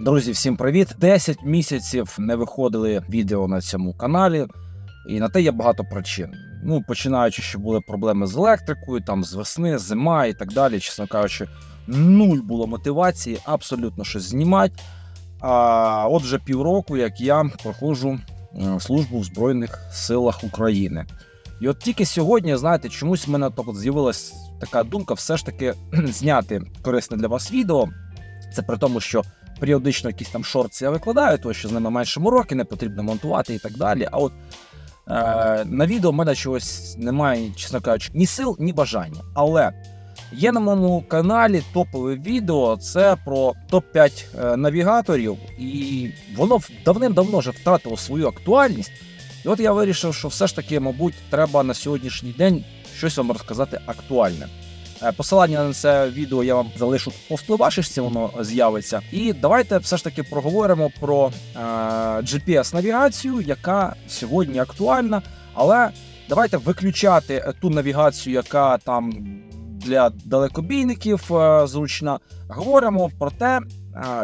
Друзі, всім привіт! 10 місяців не виходили відео на цьому каналі, і на те є багато причин. Ну, починаючи, що були проблеми з електрикою, там з весни, зима і так далі. Чесно кажучи, нуль було мотивації абсолютно щось знімати. А от вже півроку, як я проходжу е, службу в Збройних силах України. І от тільки сьогодні, знаєте, чомусь в мене так от з'явилась така думка, все ж таки зняти корисне для вас відео. Це при тому, що періодично якісь там шорти я викладаю, тому що з ними менше мороки, не потрібно монтувати і так далі. А от е, на відео в мене чогось немає, чесно кажучи, ні сил, ні бажання. Але є на моєму каналі топове відео. Це про топ-5 е, навігаторів, і воно давним-давно вже втратило свою актуальність. І от я вирішив, що все ж таки, мабуть, треба на сьогоднішній день щось вам розказати актуальне. Е, Посилання на це відео я вам залишу по впливашечці, воно з'явиться. І давайте все ж таки проговоримо про е, GPS-навігацію, яка сьогодні актуальна. Але давайте виключати е, ту навігацію, яка там для далекобійників зручна. Говоримо про те,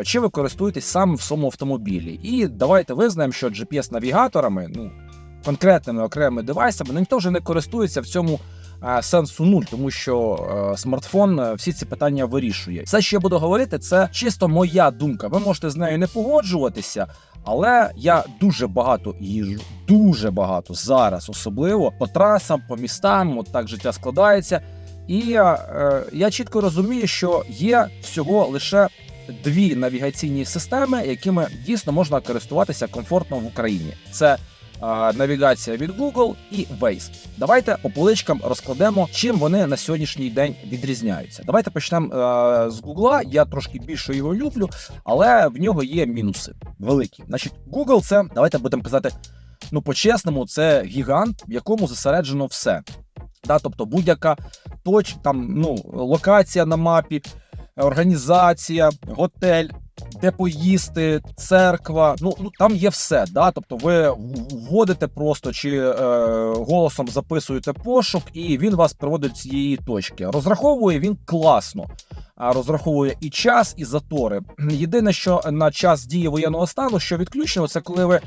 чи ви користуєтесь саме в своєму автомобілі. І давайте визнаємо, що GPS-навігаторами, ну конкретними окремими девайсами, ніхто вже не користується в цьому сенсу нуль, тому що е, смартфон е, всі ці питання вирішує. Все, що я буду говорити, це чисто моя думка. Ви можете з нею не погоджуватися. Але я дуже багато їжджу, дуже багато зараз, особливо по трасам, по містам, от так життя складається. І е, я чітко розумію, що є всього лише дві навігаційні системи, якими дійсно можна користуватися комфортно в Україні. Це е, навігація від Google і Waze. Давайте по поличкам розкладемо, чим вони на сьогоднішній день відрізняються. Давайте почнемо е, з Google. Я трошки більше його люблю, але в нього є мінуси великі. Значить, Google це давайте будемо казати. Ну, по-чесному, це гігант, в якому зосереджено все. Да, тобто будь-яка точ, там, ну, локація на мапі, організація, готель, де поїсти, церква. Ну, ну там є все. Да? Тобто ви вводите просто чи е, голосом записуєте пошук, і він вас приводить з цієї точки. Розраховує він класно. Розраховує і час, і затори. Єдине, що на час дії воєнного стану, що відключено, це коли ви е,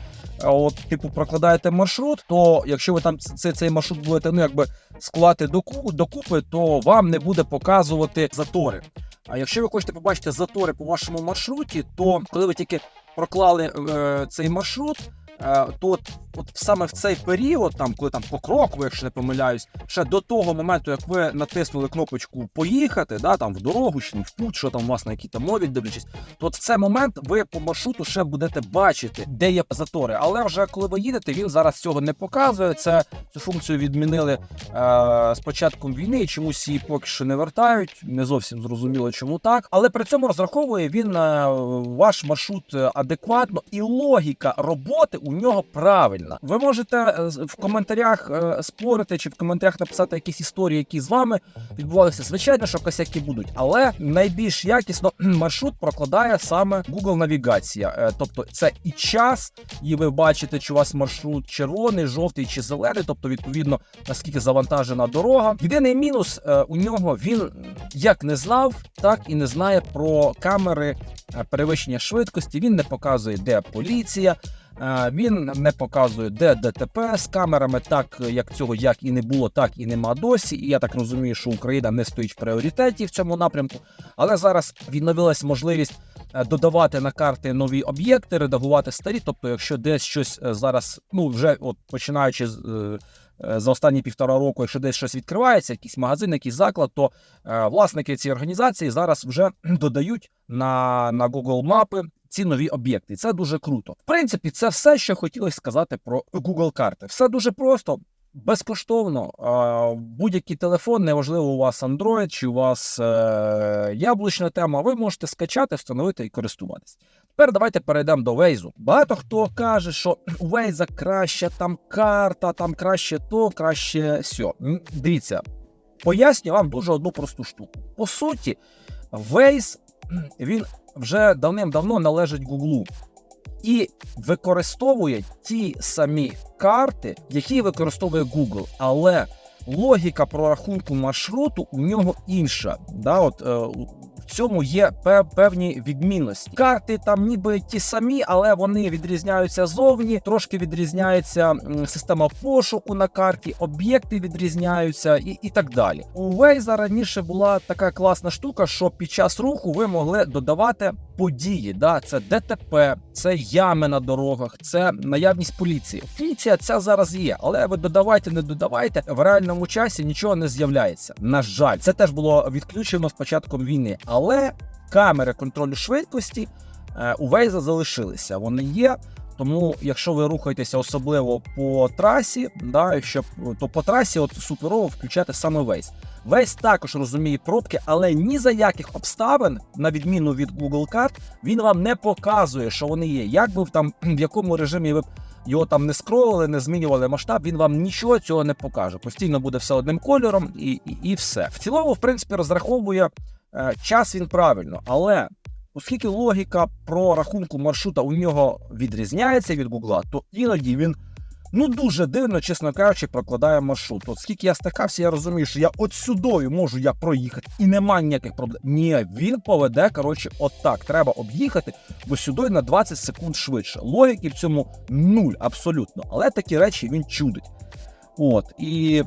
от, типу, прокладаєте маршрут, то якщо ви там цей, цей маршрут будете ну, якби склати докупи, то вам не буде показувати затори. А якщо ви хочете побачити затори по вашому маршруті, то коли ви тільки проклали е, цей маршрут, е, то от, саме в цей період, там коли там по кроку, якщо не помиляюсь, ще до того моменту, як ви натиснули кнопочку поїхати, да, там в дорогу чи в путь, що там вас на якій там мові дивлячись, то от в цей момент ви по маршруту ще будете бачити, де є затори. Але вже коли ви їдете, він зараз цього не показує. Це цю функцію відмінили е, з початком війни, і чомусь її поки що не вертають. Не зовсім зрозуміло, чому так. Але при цьому розраховує він е, ваш маршрут е, адекватно, і логіка роботи у нього правильна. Ви можете е, в коментарях е, спорити чи в коментарях написати якісь історії, які з вами відбувалися. Звичайно, що косяки будуть, але найбільш якісно маршрут прокладає саме Google навігація. Е, Тобто це і час, і ви бачите, чи у вас маршрут червоний, жовтий чи зелений, тобто відповідно наскільки завантажена дорога. Єдиний мінус у нього він як не знав, так і не знає про камери перевищення швидкості. Він не показує, де поліція. Е, Він не показує, де ДТП з камерами, так як цього як і не було, так і нема досі. І я так розумію, що Україна не стоїть в пріоритеті в цьому напрямку. Але зараз відновилась можливість е, додавати на карти нові об'єкти, редагувати старі. Тобто, якщо десь щось е, зараз, ну вже от починаючи з. За останні півтора року, якщо десь щось відкривається, якийсь магазин, якийсь заклад, то е, власники цієї організації зараз вже додають на, на Google мапи ці нові об'єкти. Це дуже круто. В принципі, це все, що хотілося сказати про Google карти. Все дуже просто. Безкоштовно будь-який телефон, неважливо у вас Android чи у вас е, яблучна тема, ви можете скачати, встановити і користуватись. Тепер давайте перейдемо до Waze. Багато хто каже, що у Waze краща там карта, там краще то, краще сьо. Дивіться, поясню вам дуже одну просту штуку. По суті, Waze він вже давним-давно належить Гуглу і використовує ті самі карти, які використовує Google, але логіка прорахунку маршруту у нього інша. Да, от, е, в цьому є певні відмінності. Карти там ніби ті самі, але вони відрізняються зовні, трошки відрізняється система пошуку на карті, об'єкти відрізняються і, і так далі. У Waze раніше була така класна штука, що під час руху ви могли додавати події. Да? Це ДТП, це ями на дорогах, це наявність поліції. Фіція ця зараз є, але ви додавайте, не додавайте. В реальному часі нічого не з'являється. На жаль, це теж було відключено з початком війни, але камери контролю швидкості е, у Вейза залишилися. Вони є. Тому, якщо ви рухаєтеся особливо по трасі, да, якщо, то по трасі от суперово включати саме Waze. Waze також розуміє пробки, але ні за яких обставин, на відміну від Google карт, він вам не показує, що вони є. Як би там в якому режимі ви б його там не скролили, не змінювали масштаб, він вам нічого цього не покаже. Постійно буде все одним кольором і, і, і все. В цілому, в принципі, розраховує е, час він правильно, але. Оскільки логіка про рахунку маршрута у нього відрізняється від Гугла, то іноді він ну дуже дивно, чесно кажучи, прокладає маршрут. От скільки я стикався, я розумію, що я от сюдою можу я проїхати, і немає ніяких проблем. Ні, він поведе коротше, отак. Треба об'їхати, бо сюди на 20 секунд швидше. Логіки в цьому нуль абсолютно. Але такі речі він чудить. От і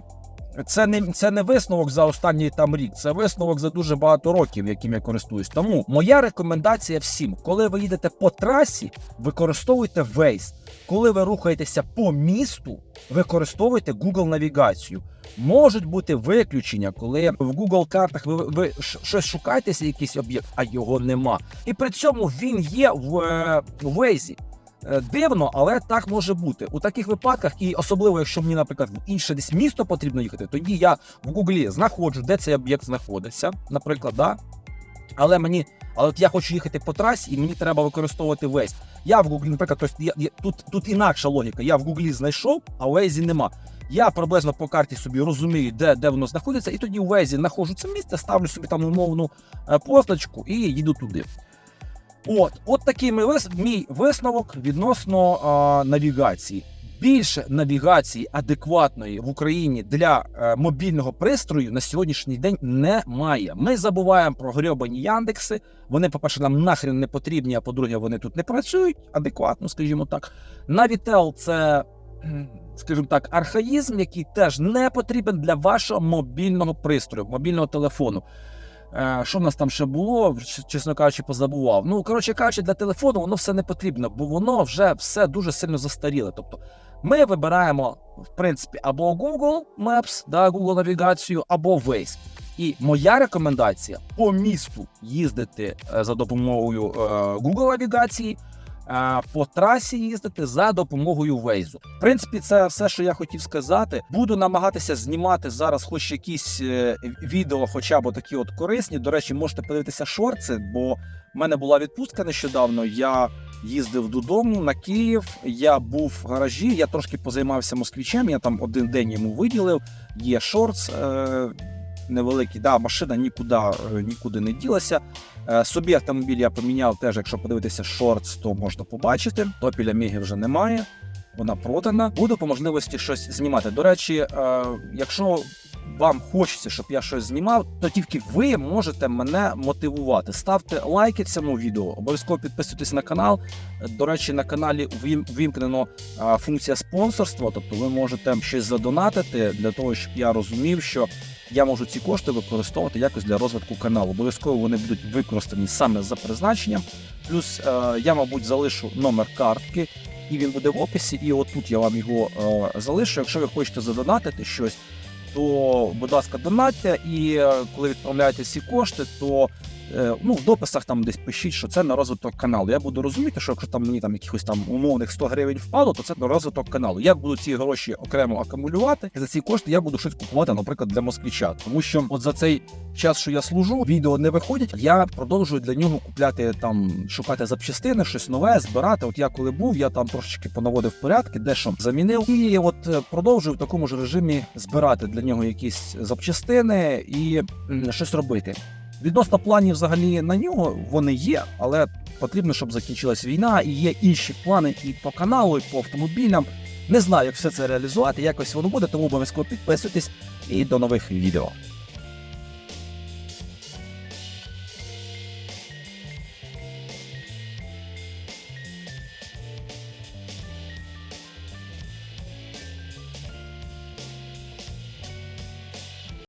це не це не висновок за останній там рік, це висновок за дуже багато років, яким я користуюсь. Тому моя рекомендація всім, коли ви їдете по трасі, використовуйте Waze. Коли ви рухаєтеся по місту, використовуйте Google навігацію. Можуть бути виключення, коли в Google картах ви, ви щось шукаєтеся, якийсь об'єкт, а його нема. І при цьому він є в, е, Waze. Е, Дивно, але так може бути. У таких випадках, і особливо, якщо мені, наприклад, в інше десь місто потрібно їхати, тоді я в Гуглі знаходжу, де цей об'єкт знаходиться, наприклад, да? але мені. Але от я хочу їхати по трасі, і мені треба використовувати Waze. Я в Гуглі, наприклад, тобто я, я, тут, тут інакша логіка. Я в Гуглі знайшов, а в Waze нема. Я приблизно по карті собі розумію, де, де воно знаходиться, і тоді в Waze знаходжу це місце, ставлю собі там умовну е, позначку і їду туди. От, от такий мій, вис... мій висновок відносно а, навігації. Більше навігації адекватної в Україні для е, мобільного пристрою на сьогоднішній день немає. Ми забуваємо про грьобані Яндекси. Вони, по-перше, нам нахрен не потрібні, а по-друге, вони тут не працюють адекватно, скажімо так. Navitel – це, скажімо так, архаїзм, який теж не потрібен для вашого мобільного пристрою, мобільного телефону. Е, Що в нас там ще було, чесно кажучи, позабував. Ну, коротше кажучи, для телефону воно все не потрібно, бо воно вже все дуже сильно застаріле. Тобто ми вибираємо, в принципі, або Google Maps, да, Google навігацію, або Waze. І моя рекомендація по місту їздити е, за допомогою е, Google навігації, по трасі їздити за допомогою Waze. В принципі, це все, що я хотів сказати. Буду намагатися знімати зараз, хоч якісь е, відео, хоча б такі от корисні. До речі, можете подивитися шорти, бо в мене була відпустка нещодавно. Я їздив додому на Київ. Я був в гаражі. Я трошки позаймався москвичем. Я там один день йому виділив. Є шортс. Е- Невеликий, да, машина нікуди, е, нікуди не ділася. Е, Собі автомобіль я поміняв теж, якщо подивитися шортс, то можна побачити. Топіля Міги вже немає, вона продана. Буду по можливості щось знімати. До речі, е, якщо вам хочеться, щоб я щось знімав, то тільки ви можете мене мотивувати. Ставте лайки цьому відео, обов'язково підписуйтесь на канал. До речі, на каналі увімкнено функція спонсорства, тобто ви можете щось задонатити для того, щоб я розумів, що я можу ці кошти використовувати якось для розвитку каналу. Обов'язково вони будуть використані саме за призначенням. Плюс е, я, мабуть, залишу номер картки, і він буде в описі. І отут я вам його е, залишу. Якщо ви хочете задонатити щось, то, будь ласка, донатьте. І е, коли відправляєте всі кошти, то ну, в дописах там десь пишіть, що це на розвиток каналу. Я буду розуміти, що якщо там мені там якихось там умовних 100 гривень впало, то це на розвиток каналу. Я буду ці гроші окремо акумулювати, і за ці кошти я буду щось купувати, наприклад, для москвича. Тому що от за цей час, що я служу, відео не виходять. Я продовжую для нього купляти там, шукати запчастини, щось нове, збирати. От я коли був, я там трошечки понаводив порядки, дещо замінив. І от е, продовжую в такому ж режимі збирати для нього якісь запчастини і щось робити. Відносно планів взагалі на нього вони є, але потрібно, щоб закінчилась війна, і є інші плани і по каналу, і по автомобілям. Не знаю, як все це реалізувати. Якось воно буде, тому обов'язково підписуйтесь і до нових відео.